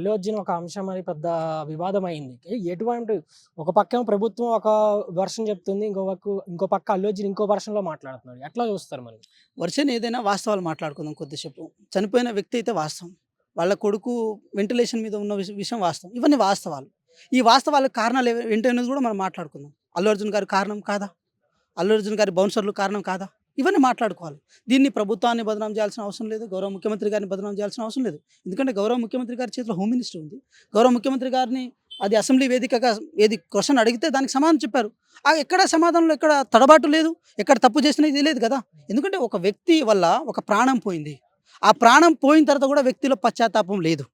అల్లు అర్జున్ ఒక అంశం అని పెద్ద వివాదం అయింది ఎటువంటి ఒక పక్క ప్రభుత్వం ఒక వర్షన్ చెప్తుంది ఇంకో పక్క ఇంకో పక్క అల్లు అర్జున్ ఇంకో వర్షన్లో మాట్లాడుతున్నాడు ఎట్లా చూస్తారు మరి? వర్షన్ ఏదైనా వాస్తవాలు మాట్లాడుకుందాం కొద్దిసేపు. చనిపోయిన వ్యక్తి అయితే వాస్తవం. వాళ్ళ కొడుకు వెంటిలేషన్ మీద ఉన్న విషయం వాస్తవం. ఇవన్నీ వాస్తవాలు. ఈ వాస్తవాలకు కారణాలు ఏంటనేది కూడా మనం మాట్లాడుకుందాం. అల్లు అర్జున్ గారి కారణం కాదా? అల్లు అర్జున్ గారి బౌన్సర్లు కారణం కాదా? ఇవన్నీ మాట్లాడుకోవాలి. దీన్ని ప్రభుత్వాన్ని బదనాం చేయాల్సిన అవసరం లేదు గౌరవ ముఖ్యమంత్రి గారిని బదనాం చేయాల్సిన అవసరం లేదు. ఎందుకంటే గౌరవ ముఖ్యమంత్రి గారి చేతిలో హోమ్ మినిస్టర్ ఉంది. గౌరవ ముఖ్యమంత్రి గారిని అది అసెంబ్లీ వేదికగా ఏది క్వశ్చన్ అడిగితే దానికి సమాధానం చెప్పారు. ఆ ఎక్కడ సమాధానంలో ఎక్కడ తడబాటు లేదు ఎక్కడ తప్పు చేసినా ఇది లేదు కదా. ఎందుకంటే ఒక వ్యక్తి వల్ల ఒక ప్రాణం పోయింది. ఆ ప్రాణం పోయిన తర్వాత కూడా వ్యక్తిలో పశ్చాత్తాపం లేదు.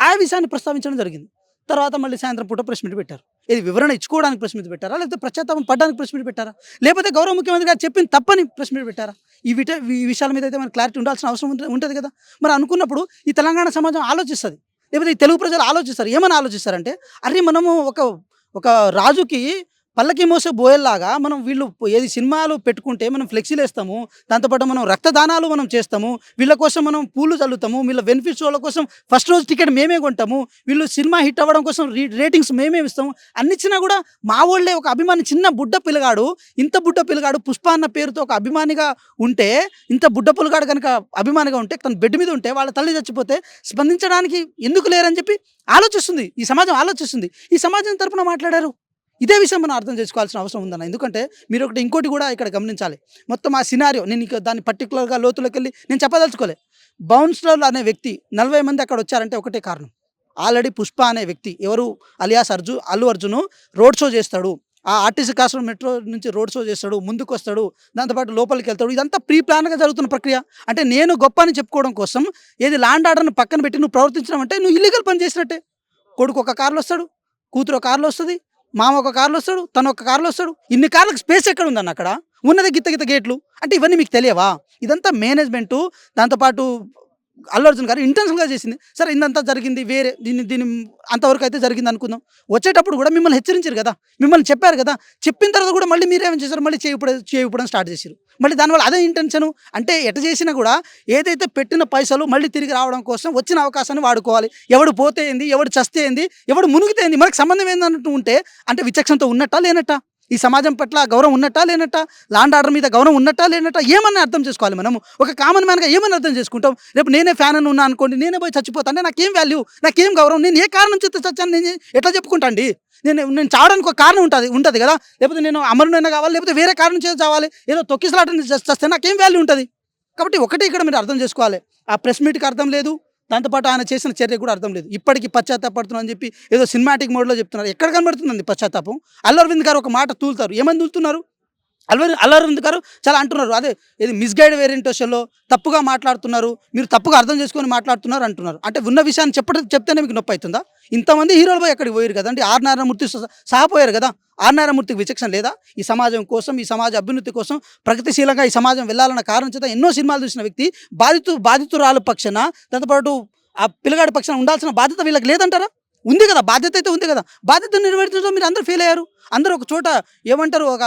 ఆ విషయాన్ని ప్రస్తావించడం జరిగింది. తర్వాత మళ్ళీ సాయంత్రం పూట ప్రెస్ మీట్ పెట్టారు. ఇది వివరణ ఇచ్చుకోవడానికి ప్రెస్ మీట్ పెట్టారా? లేకపోతే పశ్చాత్తాపం పడడానికి ప్రెస్ మీట్ పెట్టారా? లేకపోతే గౌరవ ముఖ్యమంత్రి గారు చెప్పిన తప్పని ప్రెస్ మీట్ పెట్టారా? ఈ విట ఈ విషయాల మీద అయితే మనకు క్లారిటీ ఉండాల్సిన అవసరం ఉంటుంది కదా? మరి అనుకున్నప్పుడు ఈ తెలంగాణ సమాజం ఆలోచిస్తుంది. లేకపోతే ఈ తెలుగు ప్రజలు ఆలోచిస్తారు. ఏమని ఆలోచిస్తారంటే అరే మనము ఒక ఒక రాజుకి పల్లకి మోసే బోయల్లాగా మనం వీళ్ళు ఏది సినిమాలు పెట్టుకుంటే మనం ఫ్లెక్సీలు వేస్తాము దాంతోపాటు మనం రక్తదానాలు మనం చేస్తాము వీళ్ళ కోసం మనం పూలు చల్లుతాము వీళ్ళ బెనిఫిట్స్ వాళ్ళ కోసం ఫస్ట్ రోజు టికెట్ మేమే కొంటాము వీళ్ళు సినిమా హిట్ అవ్వడం కోసం రీ రేటింగ్స్ మేమే ఇస్తాము. అన్నిచ్చినా కూడా మా వాళ్ళే ఒక అభిమాని చిన్న బుడ్డ పిల్లగాడు ఇంత బుడ్డ పిల్లగాడు పుష్ప అన్న పేరుతో ఒక అభిమానిగా ఉంటే ఇంత బుడ్డ పిల్లగాడు కనుక అభిమానిగా ఉంటే తన బెడ్ మీద ఉంటే వాళ్ళ తల్లి చచ్చిపోతే స్పందించడానికి ఎందుకు లేరని చెప్పి ఆలోచిస్తుంది. ఈ సమాజం ఆలోచిస్తుంది. ఈ సమాజం తరపున మాట్లాడారు? ఇదే విషయం మనం అర్థం చేసుకోవాల్సిన అవసరం ఉందన్న. ఎందుకంటే మీరు ఒకటి ఇంకోటి కూడా ఇక్కడ గమనించాలి. మొత్తం ఆ సినారియో నేను ఇక దాన్ని పర్టికులర్గా లోతులోకి వెళ్ళి నేను చెప్పదలుచుకోలే. బౌన్స్టర్ అనే వ్యక్తి నలభై మంది అక్కడ వచ్చారంటే ఒకటే కారణం. ఆల్రెడీ పుష్ప అనే వ్యక్తి ఎవరు? అలియాస్ అర్జు అల్లు అర్జును రోడ్ షో చేస్తాడు. ఆ ఆర్టీసీ కాస్ట్రో మెట్రో నుంచి రోడ్ షో చేస్తాడు ముందుకు వస్తాడు దాంతోపాటు లోపలికి వెళ్తాడు. ఇదంతా ప్రీ ప్లాన్గా జరుగుతున్న ప్రక్రియ. అంటే నేను గొప్ప అని చెప్పుకోవడం కోసం ఏది ల్యాండ్ ఆర్డర్ని పక్కన పెట్టి నువ్వు ప్రవర్తించడం అంటే నువ్వు ఇల్లీగల్ పని చేసినట్టే. కొడుకు ఒక కార్లో వస్తాడు కూతురు ఒక కార్లో వస్తుంది మామ ఒక కార్లో వస్తాడు తను ఒక కార్లో వస్తాడు. ఇన్ని కార్లకు స్పేస్ ఎక్కడ ఉందన్న అక్కడ? ఉన్నది గిత్త గిత్త గేట్లు. అంటే ఇవన్నీ మీకు తెలియవా? ఇదంతా మేనేజ్మెంటు దాంతోపాటు అల్లు అర్జున్ గారు ఇంటెన్షన్గా చేసింది. సరే ఇందంతా జరిగింది వేరే దీన్ని దీన్ని అంతవరకు అయితే జరిగింది అనుకుందాం. వచ్చేటప్పుడు కూడా మిమ్మల్ని హెచ్చరించారు కదా మిమ్మల్ని చెప్పారు కదా చెప్పిన తర్వాత కూడా మళ్ళీ మీరేం చేశారు? మళ్ళీ చేయిపడ చేయిపడం స్టార్ట్ చేశారు. మళ్ళీ దానివల్ల అదే ఇంటెన్షన్ అంటే ఎట చేసినా కూడా ఏదైతే పెట్టిన పైసలు మళ్ళీ తిరిగి రావడం కోసం వచ్చిన అవకాశాన్ని వాడుకోవాలి. ఎవడు పోతే ఏంది? ఎవడు చస్తే ఏంది? ఎవడు మునిగితే ఏంది? మనకు సంబంధం ఏందన్నట్టు ఉంటే అంటే విచక్షణతో ఉన్నట్టా లేనట్టా? ఈ సమాజం పట్ల గౌరవం ఉన్నట్టా లేనట్టా? లాండ్ ఆర్డర్ మీద గౌరవం ఉన్నట్టా లేనట్టా? ఏమన్నా అర్థం చేసుకోవాలి మనము. ఒక కామన్ మ్యాన్గా ఏమని అర్థం చేసుకుంటాం? రేపు నేనే ఫ్యాన్ అని ఉన్నా అనుకోండి నేనే పోయి చచ్చిపోతాను నాకేం వాల్యూ నాకేం గౌరవం? నేను ఏ కారణం చేస్తే చచ్చాను? నేను ఎట్లా చెప్పుకుంటా అండి? నేను నేను చావడానికి ఒక కారణం ఉంటుంది ఉంటుంది కదా? లేకపోతే నేను అమరునైనా కావాలి లేకపోతే వేరే కారణం చేసి చావాలి. ఏదో తొక్కిసలాట చేస్తే నాకేం వాల్యూ ఉంటుంది? కాబట్టి ఒకటి ఇక్కడ మీరు అర్థం చేసుకోవాలి. ఆ ప్రెస్ మీట్కి అర్థం లేదు. దాంతోపాటు ఆయన చేసిన చర్య కూడా అర్థం లేదు. ఇప్పటికీ పశ్చాత్తాపడుతున్నా అని చెప్పి ఏదో సినిమాటిక్ మోడ్లో చెప్తున్నారు. ఎక్కడ కనబడుతుందండి పశ్చాత్తాపం? అల్లు గారు ఒక మాట తూలుతారు. ఏమని తూలుతున్నారు? అల్వర్ అల్లు గారు చాలా అంటున్నారు. అదే ఇది మిస్గైడ్ వేరియంట్ షోలో తప్పుగా మాట్లాడుతున్నారు మీరు తప్పుగా అర్థం చేసుకొని మాట్లాడుతున్నారు అంటున్నారు. అంటే ఉన్న విషయాన్ని చెప్పడం చెప్తేనే మీకు నొప్పి అవుతుందా? ఇంతమంది హీరోలు పోయి ఎక్కడికి పోయారు కదండి. ఆర్ నారాయణమూర్తి సహపోయారు కదా. ఆర్ నారాయణమూర్తికి విచక్షణ లేదా? ఈ సమాజం కోసం ఈ సమాజ అభ్యున్నతి కోసం ప్రగతిశీలంగా ఈ సమాజం వెళ్ళాలన్న కారణం చేత ఎన్నో సినిమాలు చూసిన వ్యక్తి బాధితు బాధితురాలు పక్షాన దాంతోపాటు ఆ పిల్లగాడి పక్షాన ఉండాల్సిన బాధ్యత వీళ్ళకి లేదంటారా? ఉంది కదా బాధ్యత అయితే ఉంది కదా. బాధ్యత నెరవేర్చడంలో మీరు అందరూ ఫెయిల్ అయ్యారు. అందరూ ఒక చోట ఏమంటారు ఒక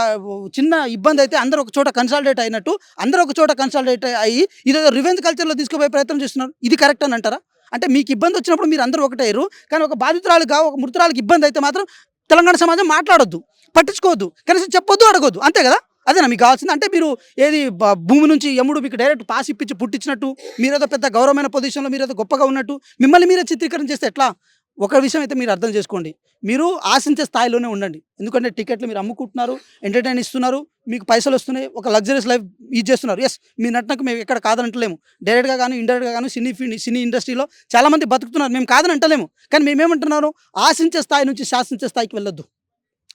చిన్న ఇబ్బంది అయితే అందరూ ఒక చోట కన్సల్టేట్ అయినట్టు అందరూ ఒక చోట కన్సల్టేట్ అయ్యి ఇదేదో రివెంజ్ కల్చర్లో తీసుకుపోయే ప్రయత్నం చేస్తున్నారు. ఇది కరెక్ట్ అని అంటారా? అంటే మీకు ఇబ్బంది వచ్చినప్పుడు మీరు అందరూ ఒకటయ్యారు కానీ ఒక బాధితురాలుగా ఒక మృతురాలకు ఇబ్బంది అయితే మాత్రం తెలంగాణ సమాజం మాట్లాడొద్దు పట్టించుకోవద్దు కనీసం చెప్పొద్దు అడగొద్దు అంతే కదా? అదేనా మీకు కావాల్సింది? అంటే మీరు ఏది భూమి నుంచి యముడు మీకు డైరెక్ట్ పాస్ ఇప్పించి పుట్టించినట్టు మీరేదో పెద్ద గౌరవమైన పొజిషన్లో మీరేదో గొప్పగా ఉన్నట్టు మిమ్మల్ని మీరే చిత్రీకరణ చేస్తే ఎట్లా? ఒక విషయం అయితే మీరు అర్థం చేసుకోండి. మీరు ఆశించే స్థాయిలోనే ఉండండి. ఎందుకంటే టికెట్లు మీరు అమ్ముకుంటున్నారు ఎంటర్టైన్ ఇస్తున్నారు మీకు పైసలు వస్తున్నాయి ఒక లగ్జరీస్ లైఫ్ ఇది చేస్తున్నారు. ఎస్ మీ నటనకు మేము ఎక్కడ కాదనంటలేము. డైరెక్ట్గా కానీ ఇండైరెక్ట్గా కానీ సినీ సినీ ఇండస్ట్రీలో చాలామంది బతుకుతున్నారు. మేము కాదని అంటలేము కానీ మేమేమంటున్నారు? ఆశించే స్థాయి నుంచి శాసించే స్థాయికి వెళ్ళొద్దు.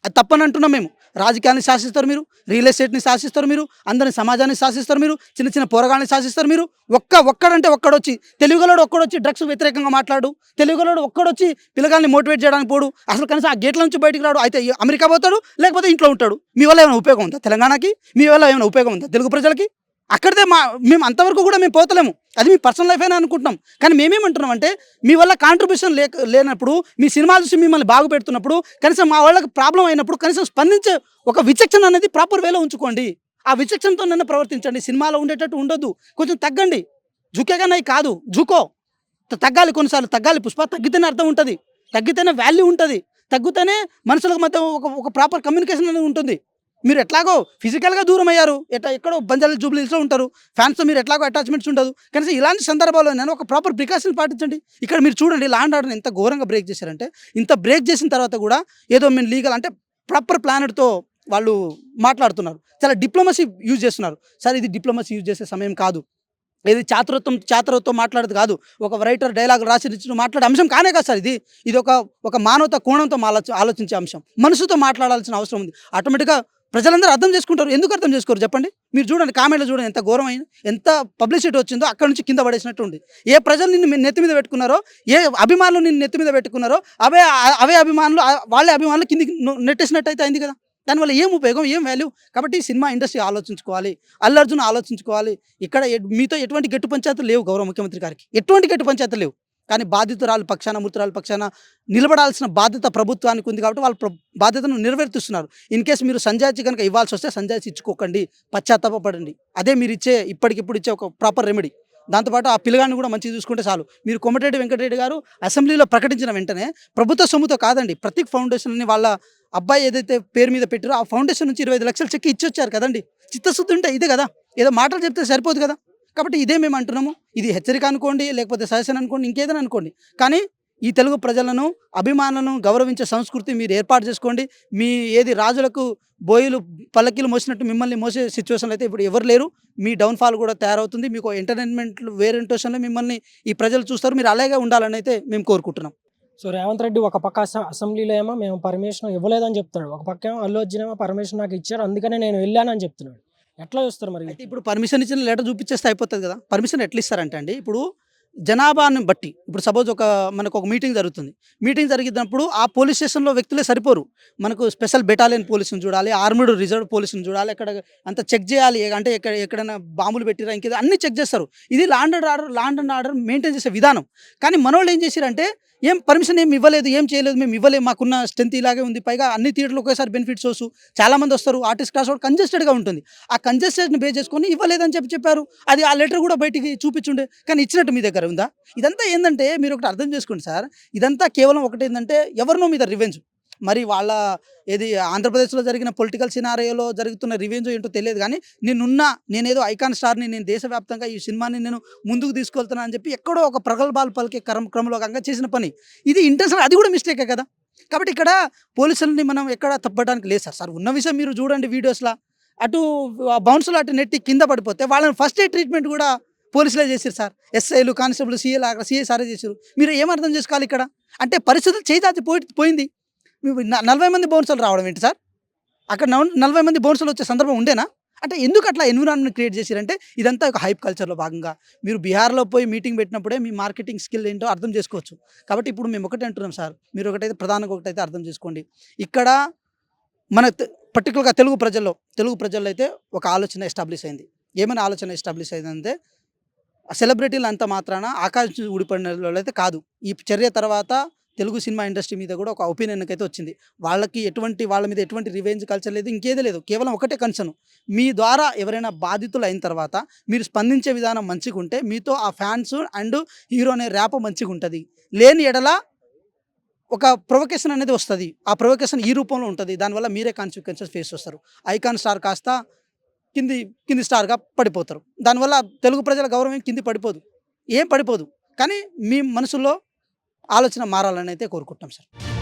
అది తప్పని అంటున్నాం మేము. రాజకీయాన్ని శాసిస్తారు మీరు రియల్ ఎస్టేట్ని శాసిస్తారు మీరు అందరిని సమాజాన్ని శాసిస్తారు మీరు చిన్న చిన్న పోరగాళ్ళని శాసిస్తారు మీరు. ఒక్క ఒక్కడంటే ఒక్కడొచ్చి తెలుగులోడు ఒక్కడొచ్చి డ్రగ్స్ వ్యతిరేకంగా మాట్లాడు తెలుగులోడు ఒక్కడొచ్చి పిల్లగాల్ని మోటివేట్ చేయడానికి పోడు అసలు కనీసం ఆ గేట్ల నుంచి బయటికి రాడు అయితే అమెరికా పోతాడు లేకపోతే ఇంట్లో ఉంటాడు. మీ వల్ల ఏమైనా ఉపయోగం ఉందా తెలంగాణకి? మీ వల్ల ఏమైనా ఉపయోగం ఉందా తెలుగు ప్రజలకి? అక్కడితే మా మేము అంతవరకు కూడా మేము పోతలేము. అది మీ పర్సనల్ లైఫ్ అయినా అనుకుంటున్నాం. కానీ మేమేమంటున్నాం అంటే మీ వల్ల కాంట్రిబ్యూషన్ లేక లేనప్పుడు మీ సినిమాలు చూసి మిమ్మల్ని బాగు పెడుతున్నప్పుడు కనీసం మా వాళ్ళకి ప్రాబ్లం అయినప్పుడు కనీసం స్పందించే ఒక విచక్షణ అనేది ప్రాపర్ వేలో ఉంచుకోండి. ఆ విచక్షణతో నన్ను ప్రవర్తించండి. సినిమాలో ఉండేటట్టు ఉండొద్దు. కొంచెం తగ్గండి. జుకేగానే కాదు. జుకో. తగ్గాలి కొన్నిసార్లు. తగ్గాలి. పుష్ప తగ్గితేనే అర్థం ఉంటుంది. తగ్గితేనే వాల్యూ ఉంటుంది. తగ్గితేనే మనుషులకు మధ్య ఒక ఒక ప్రాపర్ కమ్యూనికేషన్ అనేది ఉంటుంది. మీరు ఎట్లాగో ఫిజికల్గా దూరం అయ్యారు. ఎట్లా ఎక్కడో బంజారా జూబ్లీస్లో ఉంటారు. ఫ్యాన్స్తో మీరు ఎట్లాగో అటాచ్మెంట్స్ ఉండదు. కనీసం ఇలాంటి సందర్భాల్లో నేను ఒక ప్రాపర్ ప్రికాషన్ పాటించండి. ఇక్కడ మీరు చూడండి లాండ్ ఆర్డర్ ఎంత ఘోరంగా బ్రేక్ చేశారంటే ఇంత బ్రేక్ చేసిన తర్వాత కూడా ఏదో మేము లీగల్ అంటే ప్రాపర్ ప్లానెట్తో వాళ్ళు మాట్లాడుతున్నారు. చాలా డిప్లొమసీ యూజ్ చేస్తున్నారు. సార్ ఇది డిప్లొమసీ యూజ్ చేసే సమయం కాదు. ఇది చాతురత్వం చాతురత్వం మాట్లాడదు కాదు. ఒక రైటర్ డైలాగ్ రాసి మాట్లాడే అంశం కానే కాదు సార్ ఇది. ఇది ఒక ఒక మానవత కోణంతో ఆలోచించే అంశం. మనసుతో మాట్లాడాల్సిన అవసరం ఉంది. ఆటోమేటిక్గా ప్రజలందరూ అర్థం చేసుకుంటారు. ఎందుకు అర్థం చేసుకోరు చెప్పండి? మీరు చూడండి కామెంట్లు చూడండి ఎంత ఘోరమైన ఎంత పబ్లిసిటీ వచ్చిందో అక్కడ నుంచి కింద పడేసినట్టు ఉంది. ఏ ప్రజలు నిన్ను నెత్తి మీద పెట్టుకున్నారో ఏ అభిమానులు నిన్ను నెత్తి మీద పెట్టుకున్నారో అవే అవే అభిమానులు వాళ్ళే అభిమానులు కిందికి నెట్టేసినట్టు అయితే అయింది కదా. దానివల్ల ఏం ఉపయోగం ఏం వాల్యూ కాబట్టి సినిమా ఇండస్ట్రీ ఆలోచించుకోవాలి. అల్లు అర్జున్ ఆలోచించుకోవాలి. ఇక్కడ మీతో ఎటువంటి గట్టు పంచాయతీలు లేవు గౌరవ ముఖ్యమంత్రి గారికి. ఎటువంటి గట్టు పంచాయతీలు లేవు. కానీ బాధితురాలు పక్షాన మృతురాలు పక్షాన నిలబడాల్సిన బాధ్యత ప్రభుత్వానికి ఉంది కాబట్టి వాళ్ళ బాధ్యతను నిర్వర్తిస్తున్నారు ఇన్ కేసు మీరు సంజాయిచి కనుక ఇవ్వాల్సి వస్తే సంజాయిచి ఇచ్చుకోకండి పశ్చాత్తాపడండి అదే మీరు ఇచ్చే ఇప్పటికిప్పుడు ఇచ్చే ఒక ప్రాపర్ రెమెడీ. దాంతోపాటు ఆ పిల్లగాన్ని కూడా మంచిగా చూసుకుంటే చాలు. మీరు కొమటిరెడ్డి వెంకటరెడ్డి గారు అసెంబ్లీలో ప్రకటించిన వెంటనే ప్రభుత్వ సొమ్ముతో కాదండి ప్రతీక్ ఫౌండేషన్ని వాళ్ళ అబ్బాయి ఏదైతే పేరు మీద పెట్టారో ఆ ఫౌండేషన్ నుంచి ఇరవై ఐదు లక్షలు చెక్ ఇచ్చొచ్చారు కదండి. చిత్తశుద్ధి ఉంటే ఇదే కదా. ఏదో మాటలు చెప్తే సరిపోదు కదా. కాబట్టి ఇదే మేము అంటున్నాము. ఇది హెచ్చరిక అనుకోండి లేకపోతే సజెషన్ అనుకోండి ఇంకేదైనా అనుకోండి. కానీ ఈ తెలుగు ప్రజలను అభిమానులను గౌరవించే సంస్కృతి మీరు ఏర్పాటు చేసుకోండి. మీ ఏది రాజులకు బోయిలు పల్లకీలు మోసినట్టు మిమ్మల్ని మోసే సిచ్యువేషన్లు అయితే ఇప్పుడు ఎవరు లేరు. మీ డౌన్ఫాల్ కూడా తయారవుతుంది. మీకు ఎంటర్టైన్మెంట్ వేరే ఇంటర్షన్లో మిమ్మల్ని ఈ ప్రజలు చూస్తారు. మీరు అలాగే ఉండాలని అయితే మేము కోరుకుంటున్నాం. సో రేవంత్ రెడ్డి ఒక పక్క అసెంబ్లీలో ఏమో మేము పర్మిషన్ ఇవ్వలేదని చెప్తున్నాడు. ఒక పక్క ఏమో అల్లు అర్జున్ ఏమో పర్మిషన్ నాకు ఇచ్చారు అందుకనే నేను వెళ్ళానని చెప్తున్నాడు. ఎట్లా చూస్తారు మరి? అయితే ఇప్పుడు పర్మిషన్ ఇచ్చిన లెటర్ చూపించేస్తే అయిపోతుంది కదా. పర్మిషన్ ఎట్లా ఇస్తారంటే అండి ఇప్పుడు జనాభాను బట్టి. ఇప్పుడు సపోజ్ ఒక మనకు ఒక మీటింగ్ జరుగుతుంది. మీటింగ్ జరిగినప్పుడు ఆ పోలీస్ స్టేషన్లో వ్యక్తులే సరిపోరు. మనకు స్పెషల్ బెటాలియన్ పోలీసుని చూడాలి ఆర్మీడ్ రిజర్వ్ పోలీసుని చూడాలి ఎక్కడ అంత చెక్ చేయాలి అంటే ఎక్కడ ఎక్కడైనా బాంబులు పెట్టిరా ఇంకేదో అన్ని చెక్ చేస్తారు. ఇది land and order land and order maintain చేసే విధానం. కానీ మనోళ్ళు ఏం చేశారంటే ఏం పర్మిషన్ ఏం ఇవ్వలేదు ఏం చేయలేదు మేము ఇవ్వలేదు మాకున్న స్ట్రెంత్ ఇలాగే ఉంది పైగా అన్ని థియేటర్లు ఒకేసారి బెనిఫిట్స్ వస్తూ చాలామంది వస్తారు ఆర్టిస్ట్ క్లాస్ కూడా కంజెస్టెడ్గా ఉంటుంది. ఆ కంజెస్టెడ్ని బే చేసుకొని ఇవ్వలేదని చెప్పి చెప్పారు. అది ఆ లెటర్ కూడా బయటికి చూపించుండే కానీ ఇచ్చినట్టు మీ దగ్గర. ఉందా? ఇదంతా ఏంటంటే మీరు ఒకటి అర్థం చేసుకోండి సార్. ఇదంతా కేవలం ఒకటి ఏంటంటే ఎవరినో మీద రివెంజ్. మరి వాళ్ళ ఏది ఆంధ్రప్రదేశ్లో జరిగిన పొలిటికల్ సినారియోలో జరుగుతున్న రివెంజ్ ఏంటో తెలియదు కానీ నేనున్నా నేనేదో ఐకాన్ స్టార్ని నేను దేశవ్యాప్తంగా ఈ సినిమాని నేను ముందుకు తీసుకెళ్తున్నా అని చెప్పి ఎక్కడో ఒక ప్రగల్భాలు పలికే క్రమ క్రమంలో భాగంగా చేసిన పని. ఇది ఇంటెన్షన్ అది కూడా మిస్టేకే కదా? కాబట్టి ఇక్కడ పోలీసులని మనం ఎక్కడ తప్పడానికి లేదు సార్. సార్ ఉన్న విషయం మీరు చూడండి వీడియోస్లో. అటు బౌన్సులు అటు నెట్టి కింద పడిపోతే వాళ్ళని ఫస్ట్ ఎయిడ్ ట్రీట్మెంట్ కూడా పోలీసులే చేశారు సార్. ఎస్ఐలు కానిస్టేబుల్ సీఏలు అక్కడ సీఏ సారే చేశారు మీరు ఏమర్థం చేసుకోవాలి ఇక్కడ? అంటే పరిస్థితులు చేయి పోయి పోయింది. నలభై మంది బౌన్సర్లు రావడం ఏంటి సార్? అక్కడ నలభై మంది బౌన్సర్లు వచ్చే సందర్భం ఉండేనా? అంటే ఎందుకు అట్లా ఎన్విరాన్మెంట్ క్రియేట్ చేశారంటే ఇదంతా ఒక హైప్ కల్చర్లో భాగంగా. మీరు బీహార్లో పోయి మీటింగ్ పెట్టినప్పుడే మీ మార్కెటింగ్ స్కిల్ ఏంటో అర్థం చేసుకోవచ్చు. కాబట్టి ఇప్పుడు మేము ఒకటి అంటున్నాం సార్. మీరు ఒకటైతే ప్రధానంగా ఒకటైతే అర్థం చేసుకోండి. ఇక్కడ మన పర్టికులర్గా తెలుగు ప్రజల్లో తెలుగు ప్రజల్లో అయితే ఒక ఆలోచన ఎస్టాబ్లిష్ అయింది. ఏమైనా ఆలోచన ఎస్టాబ్లిష్ అయిందంటే సెలబ్రిటీలు అంత మాత్రాన ఆకాశం ఊడిపడిన అయితే కాదు. ఈ చర్య తర్వాత తెలుగు సినిమా ఇండస్ట్రీ మీద కూడా ఒక ఒపీనియన్ అయితే వచ్చింది. వాళ్ళకి ఎటువంటి వాళ్ళ మీద ఎటువంటి రివెంజ్ కల్చర్ లేదు ఇంకేదీ లేదు. కేవలం ఒకటే కన్సర్న్. మీ ద్వారా ఎవరైనా బాధితులు అయిన తర్వాత మీరు స్పందించే విధానం మంచిగా ఉంటే మీతో ఆ ఫ్యాన్స్ అండ్ హీరో అనే ర్యాప్ మంచిగా ఉంటుంది. లేని ఎడల ఒక ప్రొవకేషన్ అనేది వస్తుంది. ఆ ప్రొవకేషన్ ఈ రూపంలో ఉంటుంది. దానివల్ల మీరే కాన్సిక్వెన్సెస్ ఫేస్ చేస్తారు. ఐకాన్ స్టార్ కాస్త కింది కింది స్టార్గా పడిపోతారు. దానివల్ల తెలుగు ప్రజల గౌరవం కింది పడిపోదు. ఏం పడిపోదు. కానీ మీ మనసులో ఆలోచన మారాలని అయితే కోరుకుంటాం సార్.